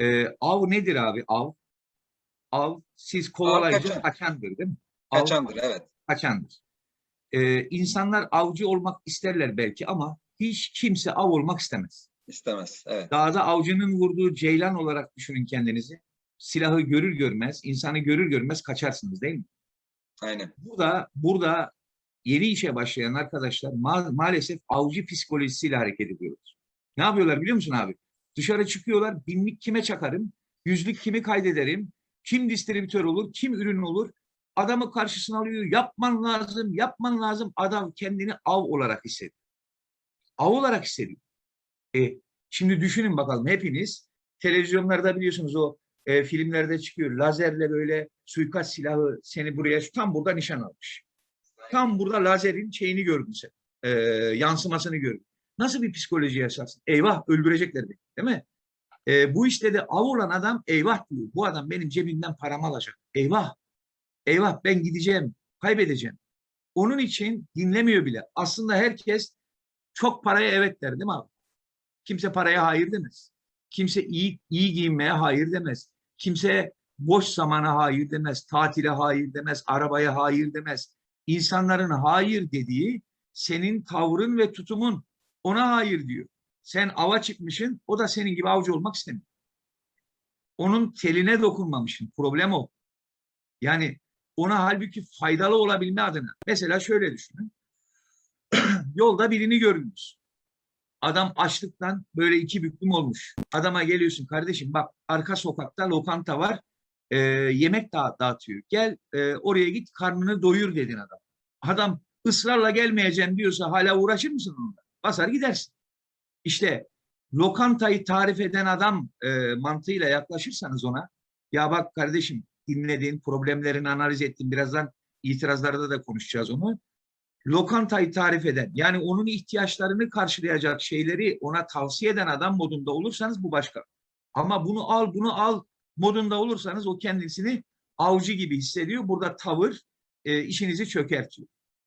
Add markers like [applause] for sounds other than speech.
Ee, av nedir abi? Av. Av siz kovalayınca kaçan. kaçandır değil mi? Av Kaçandır evet. kaçandır. Ee, insanlar avcı olmak isterler belki ama hiç kimse av olmak istemez. İstemez. Evet. Dağda avcının vurduğu ceylan olarak düşünün kendinizi. Silahı görür görmez, insanı görür görmez kaçarsınız değil mi? Aynen. Burada burada yeni işe başlayan arkadaşlar ma- maalesef avcı psikolojisiyle hareket ediyorlar. Ne yapıyorlar biliyor musun abi? Dışarı çıkıyorlar, binlik kime çakarım, yüzlük kimi kaydederim, kim distribütör olur, kim ürün olur. Adamı karşısına alıyor, yapman lazım, yapman lazım. Adam kendini av olarak hissediyor. Av olarak hissediyor. E, şimdi düşünün bakalım hepiniz televizyonlarda biliyorsunuz o e, filmlerde çıkıyor. Lazerle böyle suikast silahı seni buraya tam burada nişan almış. Tam burada lazerin şeyini gördün sen. e, yansımasını gördün. Nasıl bir psikoloji yaşarsın? Eyvah öldürecekler beni. Değil mi? E, bu işte de av olan adam eyvah diyor. Bu adam benim cebimden paramı alacak. Eyvah. Eyvah ben gideceğim. Kaybedeceğim. Onun için dinlemiyor bile. Aslında herkes çok paraya evet der değil mi abi? Kimse paraya hayır demez. Kimse iyi iyi giyinmeye hayır demez. Kimse boş zamana hayır demez, tatile hayır demez, arabaya hayır demez. İnsanların hayır dediği senin tavrın ve tutumun. Ona hayır diyor. Sen ava çıkmışsın, o da senin gibi avcı olmak istemiyor. Onun teline dokunmamışsın. Problem o. Yani ona halbuki faydalı olabilme adına. Mesela şöyle düşünün. [clears throat] Yolda birini gördünüz. Adam açlıktan böyle iki büklüm olmuş. Adama geliyorsun kardeşim bak arka sokakta lokanta var. e, yemek da dağıtıyor. Gel e, oraya git karnını doyur dedin adam. Adam ısrarla gelmeyeceğim diyorsa hala uğraşır mısın onunla? Basar gidersin. İşte lokantayı tarif eden adam e, mantığıyla yaklaşırsanız ona ya bak kardeşim dinledin, problemlerini analiz ettin. Birazdan itirazlarda da konuşacağız onu lokantayı tarif eden yani onun ihtiyaçlarını karşılayacak şeyleri ona tavsiye eden adam modunda olursanız bu başka. Ama bunu al bunu al modunda olursanız o kendisini avcı gibi hissediyor. Burada tavır e, işinizi çökertiyor.